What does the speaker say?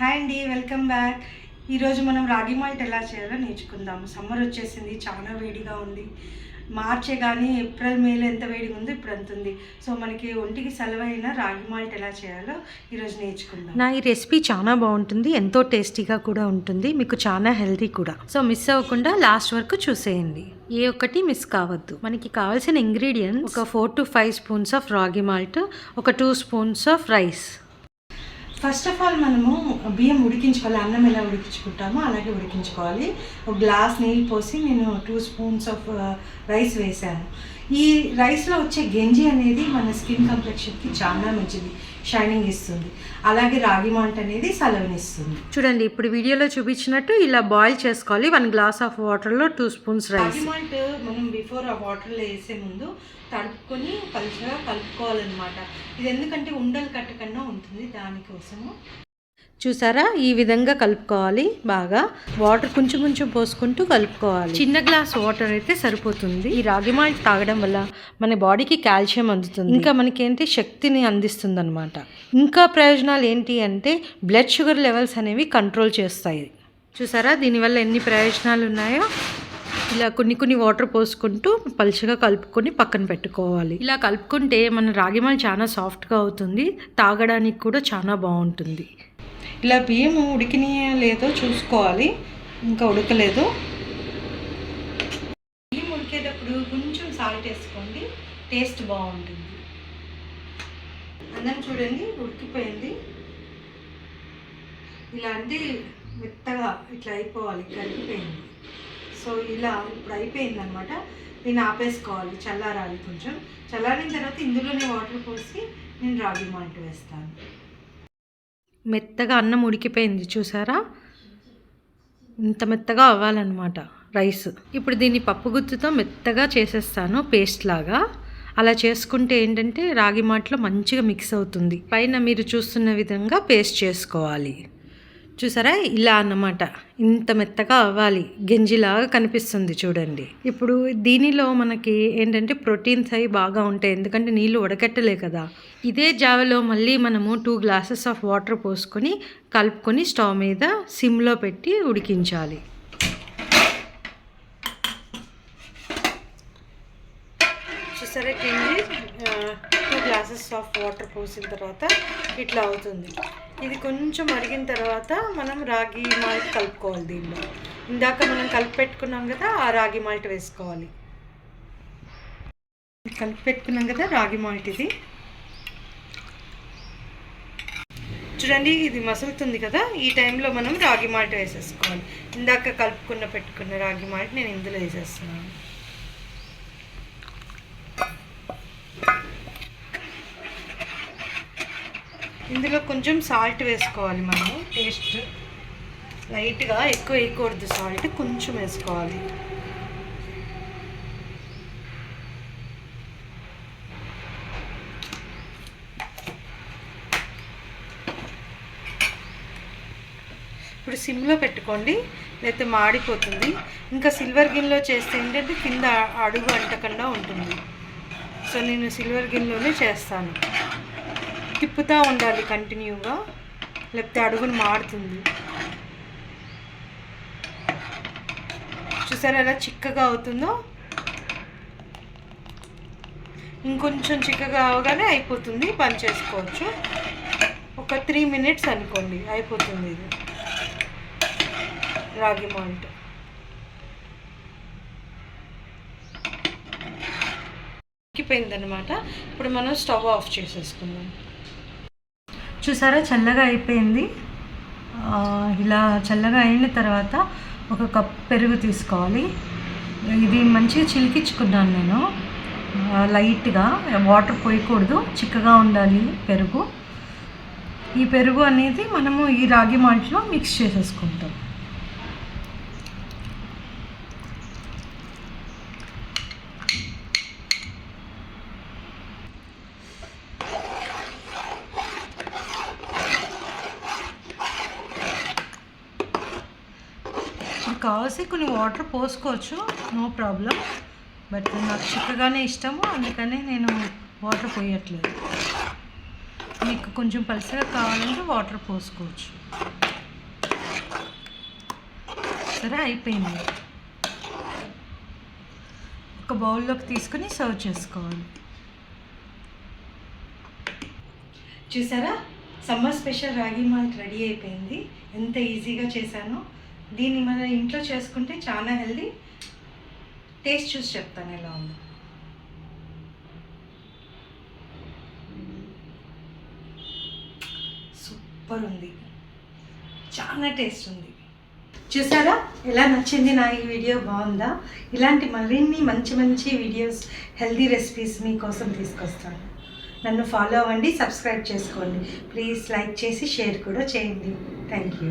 Hi అండి welcome back. ఈరోజు మనం రాగి మాల్ట్ ఎలా చేయాలో నేర్చుకుందాము. సమ్మర్ వచ్చేసింది చాలా వేడిగా ఉంది. మార్చే కానీ ఏప్రిల్ మేలో ఎంత వేడిగా ఉందో ఇప్పుడు అంత ఉంది. సో మనకి ఒంటికి సెలవైన రాగి మాల్ట్ ఎలా చేయాలో ఈరోజు నేర్చుకుందాం. నా ఈ రెసిపీ చాలా బాగుంటుంది ఎంతో టేస్టీగా కూడా ఉంటుంది మీకు చాలా హెల్తీ కూడా. సో మిస్ అవ్వకుండా లాస్ట్ వరకు చూసేయండి. ఏ ఒక్కటి మిస్ కావద్దు. మనకి కావాల్సిన ఇంగ్రీడియంట్స్ ఒక four to five spoons of ragi malt ఒక two spoons of rice. First of all మనము బియ్యం ఉడికించుకోవాలి. అన్నం ఎలా ఉడికించుకుంటామో అలాగే ఉడికించుకోవాలి. ఒక గ్లాస్ నీళ్ళు పోసి నేను టూ స్పూన్స్ ఆఫ్ రైస్ వేసాను. ఈ రైస్లో వచ్చే గెంజి అనేది మన స్కిన్ కంప్లెక్షన్కి చాలా మంచిది. షైనింగ్ ఇస్తుంది. అలాగే రాగి మాల్ట్ అనేది సలవనిస్తుంది. చూడండి ఇప్పుడు వీడియోలో చూపించినట్టు ఇలా బాయిల్ చేసుకోవాలి. వన్ గ్లాస్ ఆఫ్ వాటర్లో two spoons rice ragi malt మనం బిఫోర్ ఆ వాటర్లో వేసే ముందు తడుపుకొని పలుచగా కలుపుకోవాలన్నమాట. ఇది ఎందుకంటే ఉండలు కట్టకుండా ఉంటుంది. దానికోసము చూసారా? ఈ విధంగా కలుపుకోవాలి బాగా. వాటర్ కొంచెం కొంచెం పోసుకుంటూ కలుపుకోవాలి. చిన్న గ్లాస్ వాటర్ అయితే సరిపోతుంది. ఈ రాగి మాల్ట్ తాగడం వల్ల మన బాడీకి కాల్షియం అందుతుంది. ఇంకా మనకేంటి? శక్తిని అందిస్తుంది అనమాట ఇంకా ప్రయోజనాలు ఏంటి అంటే బ్లడ్ షుగర్ లెవెల్స్ అనేవి కంట్రోల్ చేస్తాయి. చూసారా? దీనివల్ల ఎన్ని ప్రయోజనాలు ఉన్నాయో? ఇలా కొన్ని కొన్ని వాటర్ పోసుకుంటూ పలుచగా కలుపుకొని పక్కన పెట్టుకోవాలి. ఇలా కలుపుకుంటే మన రాగిమాల్ చాలా సాఫ్ట్గా అవుతుంది. తాగడానికి కూడా చాలా బాగుంటుంది. ఇలా బియ్యం ఉడికినాయో లేదో చూసుకోవాలి. ఇంకా ఉడకలేదు. బియ్యం ఉడికేటప్పుడు కొంచెం సాల్ట్ వేసుకోండి. టేస్ట్ బాగుంటుంది. అందరం చూడండి ఉడికిపోయింది. ఇలా అంటే మెత్తగా ఇట్లా అయిపోవాలి కలిగిపోయింది సో ఇలా ఇప్పుడు అయిపోయింది అనమాట నేను ఆపేసుకోవాలి చల్లారాలి కొంచెం. చల్లారిన తర్వాత ఇందులోనే వాటర్ పోసి నేను రాగి మాల్ట్ వేస్తాను. మెత్తగా అన్నం ఉడికిపోయింది చూసారా? ఇంత మెత్తగా అవ్వాలన్నమాట రైస్. ఇప్పుడు దీన్ని పప్పు గుత్తుతో మెత్తగా చేసేస్తాను పేస్ట్ లాగా. అలా చేసుకుంటే ఏంటంటే రాగి మాటలో మంచిగా మిక్స్ అవుతుంది. పైన మీరు చూస్తున్న విధంగా పేస్ట్ చేసుకోవాలి. చూసారా? ఇలా అన్నమాట. ఇంత మెత్తగా అవ్వాలి. గెంజిలాగా కనిపిస్తుంది చూడండి. ఇప్పుడు దీనిలో మనకి ఏంటంటే ప్రోటీన్స్ అవి బాగా ఉంటాయి. ఎందుకంటే నీళ్ళు ఉడకట్టలే కదా. ఇదే జావలో మళ్ళీ మనము టూ గ్లాసెస్ ఆఫ్ వాటర్ పోసుకొని కలుపుకొని స్టవ్ మీద సిమ్లో పెట్టి ఉడికించాలి. చూసారా కింది? టూ గ్లాసెస్ ఆఫ్ వాటర్ పోసిన తర్వాత ఇట్లా అవుతుంది. ఇది కొంచెం మరిగిన తర్వాత మనం రాగి మాల్ట్ కలుపుకోవాలి దీనిలో. ఇందాక మనం కలిపి పెట్టుకున్నాం కదా ఆ రాగి మాల్ట్ వేసుకోవాలి. కలిపి పెట్టుకున్నాం కదా రాగి మాల్ట్ ఇది. చూడండి ఇది మసులుతుంది కదా ఈ టైంలో మనం రాగి మాల్ట్ వేసేసుకోవాలి. ఇందాక కలుపుకున్న పెట్టుకున్న రాగి మాల్ట్ నేను ఇందులో వేసేస్తున్నాను. ఇందులో కొంచెం సాల్ట్ వేసుకోవాలి మనము టేస్ట్ లైట్గా ఎక్కువ వేయకూడదు సాల్ట్ కొంచెం వేసుకోవాలి. ఇప్పుడు సిమ్లో పెట్టుకోండి లేకపోతే మాడిపోతుంది. ఇంకా సిల్వర్ గిన్నెలో చేస్తే ఏంటంటే కింద అడుగు అంటకుండా ఉంటుంది. సో నేను సిల్వర్ గిన్నెలోనే చేస్తాను. తిప్పుతూ ఉండాలి కంటిన్యూగా. లేకపోతే అడుగును మారుతుంది. చూసారా ఎలా చిక్కగా అవుతుందో? ఇంకొంచెం చిక్కగా అవగానే అయిపోతుంది. పని చేసుకోవచ్చు. ఒక త్రీ మినిట్స్ అనుకోండి. అయిపోతుంది ఇది. రాగి మాల్ట్. అనమాట ఇప్పుడు మనం స్టవ్ ఆఫ్ చేసేసుకుందాం. చూసారా? చల్లగా అయిపోయింది. ఇలా చల్లగా అయిన తర్వాత ఒక కప్ పెరుగు తీసుకోవాలి. ఇది మంచిగా చిలికించుకున్నాను నేను. లైట్గా వాటర్ పోయకూడదు చిక్కగా ఉండాలి పెరుగు. ఈ పెరుగు అనేది మనము ఈ రాగి మాల్ట్లో మిక్స్ చేసేసుకుంటాం. మీకు కావాల్సి కొన్ని వాటర్ పోసుకోవచ్చు నో ప్రాబ్లం. బట్ నాకు చిక్కగానే ఇష్టము అందుకని నేను వాటర్ పోయట్లేదు. మీకు కొంచెం పలుసగా కావాలంటే వాటర్ పోసుకోవచ్చు. సరే అయిపోయింది. ఒక బౌల్లోకి తీసుకుని సర్వ్ చేసుకోవాలి. చూసారా? Summer special ragi malt ready అయిపోయింది. ఎంత ఈజీగా చేశానో. దీన్ని మన ఇంట్లో చేసుకుంటే చాలా హెల్దీ. టేస్ట్ చూసి చెప్తాను ఎలా ఉందో. సూపర్ ఉంది. చాలా టేస్ట్ ఉంది. చూసారా? ఎలా నచ్చింది నా ఈ వీడియో? బాగుందా? ఇలాంటి మరిన్ని మంచి మంచి వీడియోస్ హెల్దీ రెసిపీస్ మీకోసం తీసుకొస్తాను. నన్ను ఫాలో అవ్వండి సబ్స్క్రైబ్ చేసుకోండి. ప్లీజ్ లైక్ చేసి షేర్ కూడా చేయండి. Thank you.